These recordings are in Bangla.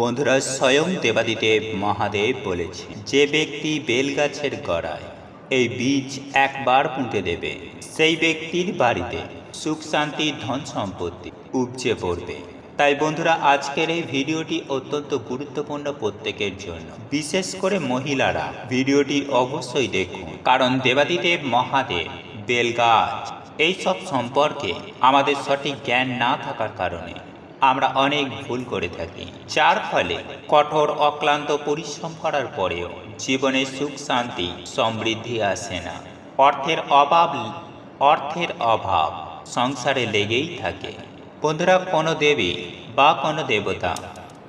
বন্ধুরা স্বয়ং দেবাদিদেব মহাদেব বলেছে, যে ব্যক্তি বেলগাছের গড়ায় এই বীজ একবার পুঁতে দেবে, সেই ব্যক্তির বাড়িতে সুখ শান্তি, ধন সম্পত্তি উপচে পড়বে। তাই বন্ধুরা, আজকের এই ভিডিওটি অত্যন্ত গুরুত্বপূর্ণ প্রত্যেকের জন্য। বিশেষ করে মহিলারা ভিডিওটি অবশ্যই দেখুন, কারণ দেবাদিদেব মহাদেব বেলগাছ, এইসব সম্পর্কে আমাদের সঠিক জ্ঞান না থাকার কারণে আমরা অনেক ভুল করে থাকি। যার ফলে কঠোর, অক্লান্ত পরিশ্রম করার পরেও জীবনে সুখ, শান্তি, সমৃদ্ধি আসে না। অর্থের অভাব অর্থের অভাব সংসারে লেগেই থাকে। বন্ধুরা, কোনো দেবী বা কোনো দেবতা,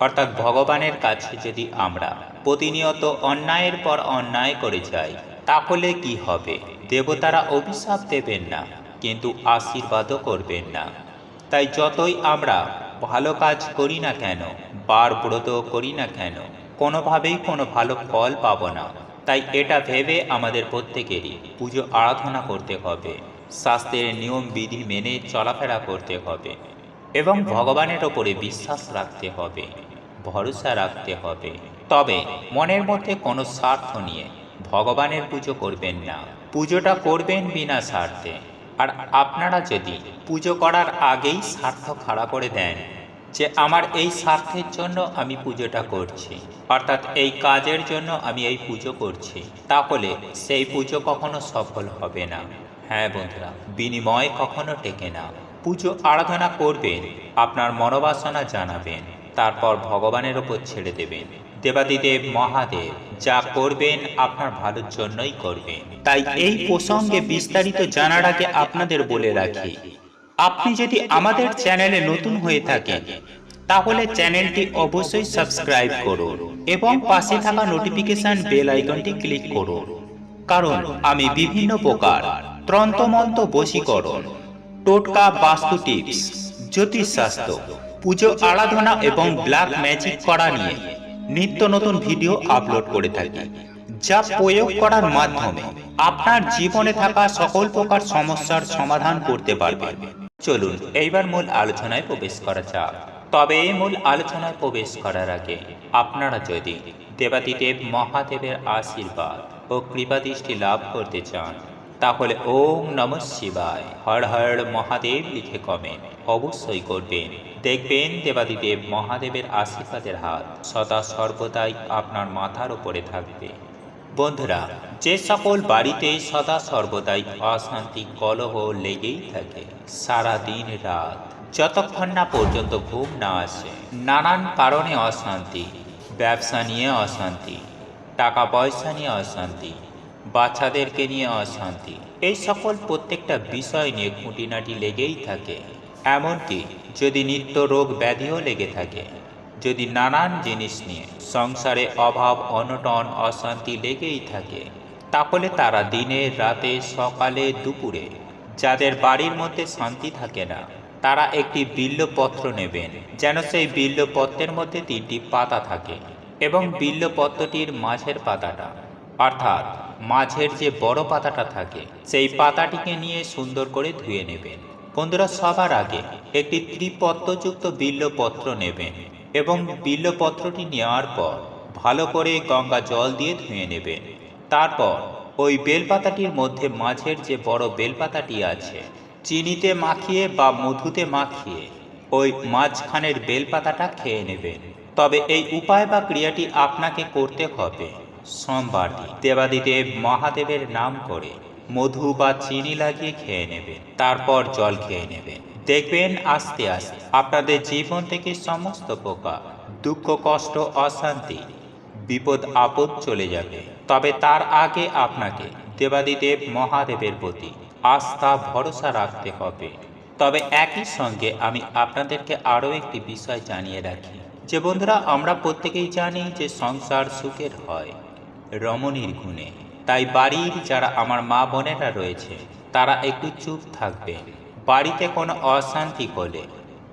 অর্থাৎ ভগবানের কাছে যদি আমরা প্রতিনিয়ত অন্যায়ের পর অন্যায় করে যাই, তাহলে কি হবে? দেবতারা অভিশাপ দেবেন না, কিন্তু আশীর্বাদও করবেন না। তাই যতই আমরা ভালো কাজ করি না কেন? বার ব্রত করি না কেন? কোনোভাবেই কোনো ভালো ফল পাবো না। তাই এটা ভেবে আমাদের প্রত্যেকেরই পুজো আরাধনা করতে হবে। শাস্ত্রের নিয়ম, বিধি মেনে চলাফেরা করতে হবে। এবং ভগবানের ওপরে বিশ্বাস রাখতে হবে। ভরসা রাখতে হবে। তবে মনের মধ্যে কোনো স্বার্থ নিয়ে ভগবানের পুজো করবেন না। পুজোটা করবেন বিনা স্বার্থে। আর আপনারা যদি পুজো করার আগেই স্বার্থ খাড়া করে দেন যে আমার এই স্বার্থের জন্য আমি পুজোটা করছি, অর্থাৎ এই কাজের জন্য আমি এই পুজো করছি, তাহলে সেই পুজো কখনো সফল হবে না। হ্যাঁ বন্ধুরা, বিনিময় কখনো টেকে না। পুজো আরাধনা করবেন, আপনার মনোবাসনা জানাবেন। তারপর ভগবানের ওপর ছেড়ে দেবেন। দেবাদিদেব মহাদেব, যা করবেন আপনার ভালোর জন্যই করবেন। তাই এই প্রসঙ্গে বিস্তারিত জানার আগে আপনাদের বলে রাখি, আপনি যদি আমাদের চ্যানেলে নতুন হয়ে থাকেন, তাহলে চ্যানেলটি অবশ্যই সাবস্ক্রাইব করুন এবং পাশে থাকা নোটিফিকেশন বেল আইকনটি ক্লিক করুন। কারণ আমি বিভিন্ন প্রকার ত্রন্তমন্ত বশীকরণ, টোটকা বাস্তু টিপস, জ্যোতিষশাস্ত্র পুজো আরাধনা এবং ব্ল্যাক ম্যাজিক করা নিয়ে নিত্য নতুন ভিডিও আপলোড করে থাকি যা প্রয়োগ করার মাধ্যমে আপনার জীবনে থাকা সকল প্রকার সমস্যার সমাধান করতে পারবেন। চলুন এইবার মূল আলোচনায় প্রবেশ করা যাক। তবে এই মূল আলোচনায় প্রবেশ করার আগে আপনারা যদি দেবাদিদেব মহাদেবের আশীর্বাদ ও কৃপাদৃষ্টি লাভ করতে চান তাহলে ওম নম শিবায়। হর হর মহাদেব লিখে কমেন্ট। অবশ্যই করবেন। দেখবেন দেবাদিদেব মহাদেবের আশীর্বাদের হাত সদা সর্বদাই আপনার মাথার উপরে থাকবে। বন্ধুরা, যে সকল বাড়িতে সদা সর্বদাই অশান্তি কলহ লেগেই থাকে, সারা দিন রাত, যতক্ষণ না পর্যন্ত ঘুম না আসে, নানান কারণে অশান্তি, ব্যবসা নিয়ে অশান্তি, টাকা পয়সা নিয়ে অশান্তি বাচ্চাদেরকে নিয়ে অশান্তি। এই সকল প্রত্যেকটা বিষয় নিয়ে খুঁটিনাটি লেগেই থাকে। এমনকি যদি নিত্য রোগ ব্যাধিও লেগে থাকে, যদি নানান জিনিস নিয়ে সংসারে অভাব, অনটন, অশান্তি লেগেই থাকে, তাহলে তারা দিনে, রাতে, সকালে, দুপুরে, যাদের বাড়ির মধ্যে শান্তি থাকে না, তারা একটি বিল্লপত্র নেবেন, যেন সেই বিল্লপত্রের মধ্যে তিনটি পাতা থাকে এবং বিল্লপত্রটির মাঝের পাতাটা অর্থাৎ মাঝের যে বড় পাতাটা থাকে, সেই পাতাটিকে নিয়ে সুন্দর করে ধুয়ে নেবেন। বন্ধুরা, সবার আগে একটি ত্রিপত্রযুক্ত বিল্লপত্র নেবেন এবং বিল্লপত্রটি নেওয়ার পর ভালো করে গঙ্গা জল দিয়ে ধুয়ে নেবেন। তারপর ওই বেলপাতাটির মধ্যে মাঝের যে বড় বেলপাতাটি আছে, চিনিতে মাখিয়ে বা মধুতে মাখিয়ে ওই মাঝখানের বেলপাতাটা খেয়ে নেবেন। তবে এই উপায় বা ক্রিয়াটি আপনাকে করতে হবে। সোমবার দিন। দেবাদিদেব মহাদেবের নাম করে মধু বা চিনি লাগিয়ে খেয়ে নেবেন, তারপর জল খেয়ে নেবেন। দেখবেন আস্তে আস্তে আপনাদের জীবন থেকে সমস্ত প্রকার দুঃখ, কষ্ট, অশান্তি, বিপদ, আপদ চলে যাবে। তবে তার আগে আপনাকে দেবাদিদেব মহাদেবের প্রতি আস্থা, ভরসা রাখতে হবে। তবে একই সঙ্গে আমি আপনাদেরকে আরও একটি বিষয় জানিয়ে রাখি। যে বন্ধুরা, আমরা প্রত্যেকেই জানি যে সংসার সুখের হয়। রমণীর গুণে। তাই বাড়ির যারা আমার মা বোনেরা রয়েছে, তারা একটু চুপ থাকবেন বাড়িতে কোনো অশান্তি হলে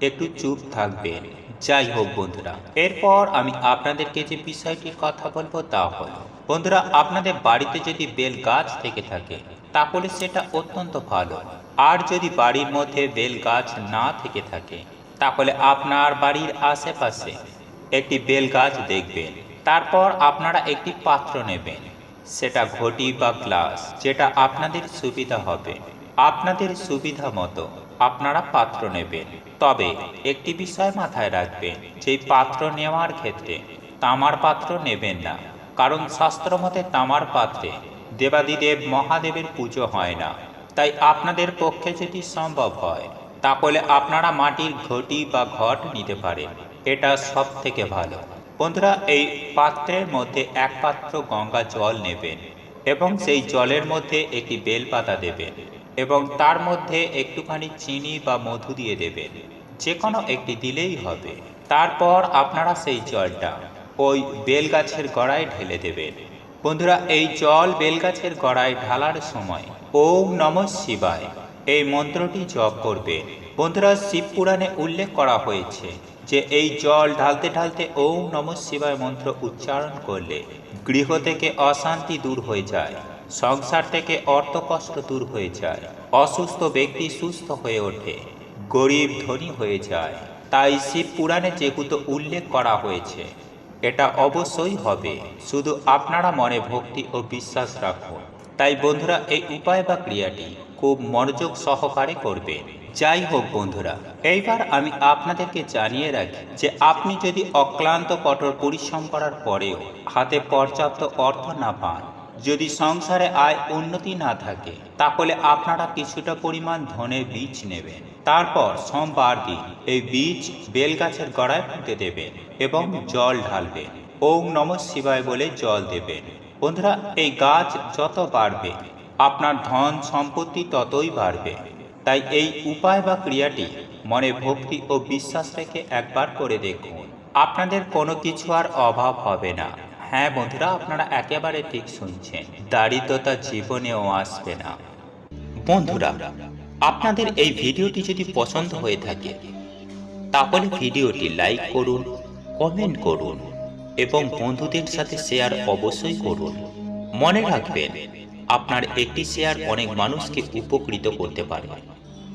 একটু চুপ থাকবেন যাই হোক বন্ধুরা, এরপর আমি আপনাদেরকে যে বিষয়টির কথা বলব তা হলো, বন্ধুরা, আপনাদের বাড়িতে যদি বেল গাছ থেকে থাকে, তাহলে সেটা অত্যন্ত ভালো। আর যদি বাড়ির মধ্যে বেল গাছ না থেকে থাকে, তাহলে আপনার বাড়ির আশেপাশে একটি বেল গাছ দেখবেন। তারপর আপনারা একটি পাত্র নেবেন। সেটা ঘটি বা গ্লাস, যেটা আপনাদের সুবিধা হবে। আপনাদের সুবিধা মতো আপনারা পাত্র নেবেন। তবে একটি বিষয় মাথায় রাখবেন, যে পাত্র নেওয়ার ক্ষেত্রে তামার পাত্র নেবেন না। কারণ শাস্ত্র মতে তামার পাত্রে দেবাদিদেব মহাদেবের পুজো হয় না। তাই আপনাদের পক্ষে যদি সম্ভব হয় তাহলে আপনারা মাটির ঘটি বা ঘট নিতে পারেন। এটা সব থেকে ভালো। বন্ধুরা, এই পাত্রের মধ্যে এক পাত্র গঙ্গা জল নেবেন এবং সেই জলের মধ্যে একটি বেলপাতা দেবেন এবং তার মধ্যে একটুখানি চিনি বা মধু দিয়ে দেবেন। যে কোনো একটি দিলেই হবে। তারপর আপনারা সেই জলটা ওই বেলগাছের গড়ায় ঢেলে দেবেন। বন্ধুরা, এই জল বেলগাছের গড়ায় ঢালার সময় ওম নম শিবায় এই মন্ত্রটি জপ করবে বন্ধুরা, শিব পুরাণে উল্লেখ করা হয়েছে যে এই জল ঢালতে ঢালতে ওম নম শিবায় মন্ত্র উচ্চারণ করলে গৃহ থেকে অশান্তি দূর হয়ে যায়, সংসার থেকে অর্থকষ্ট দূর হয়ে যায়, অসুস্থ ব্যক্তি সুস্থ হয়ে ওঠে, গরিব ধনী হয়ে যায়। তাই শিব পুরাণে যেহেতু উল্লেখ করা হয়েছে, এটা অবশ্যই হবে। শুধু আপনারা মনে ভক্তি ও বিশ্বাস রাখুন। তাই বন্ধুরা, এই উপায় বা ক্রিয়াটি খুব মনোযোগ সহকারে করবেন। যাই হোক বন্ধুরা, এইবার আমি আপনাদেরকে জানিয়ে রাখি যে আপনি যদি অক্লান্ত কঠোর পরিশ্রম করার পরেও হাতে পর্যাপ্ত অর্থ না পান, যদি সংসারে আয় উন্নতি না থাকে, তাহলে আপনারা কিছুটা পরিমাণ ধনের বীজ নেবেন। তারপর সোমবার দিন এই বীজ বেলগাছের গড়ায় ফুটে দেবেন এবং জল ঢালবেন। ওম নম শিবায় বলে জল দেবেন। বন্ধুরা, এই গাছ যত বাড়বে, আপনার ধন সম্পত্তি ততই বাড়বে। তাই এই উপায় বা ক্রিয়াটি মনে ভক্তি ও বিশ্বাস রেখে একবার করে দেখুন। আপনাদের কোনো কিছু আর অভাব হবে না। হ্যাঁ বন্ধুরা, আপনারা একেবারে ঠিক শুনছেন। দারিদ্রতা জীবনেও আসবে না। বন্ধুরা, আপনাদের এই ভিডিওটি যদি পছন্দ হয়ে থাকে, তাহলে ভিডিওটি লাইক করুন, কমেন্ট করুন এবং বন্ধুদের সাথে শেয়ার অবশ্যই করুন। মনে রাখবেন, আপনার একটি শেয়ার অনেক মানুষকে উপকৃত করতে পারে।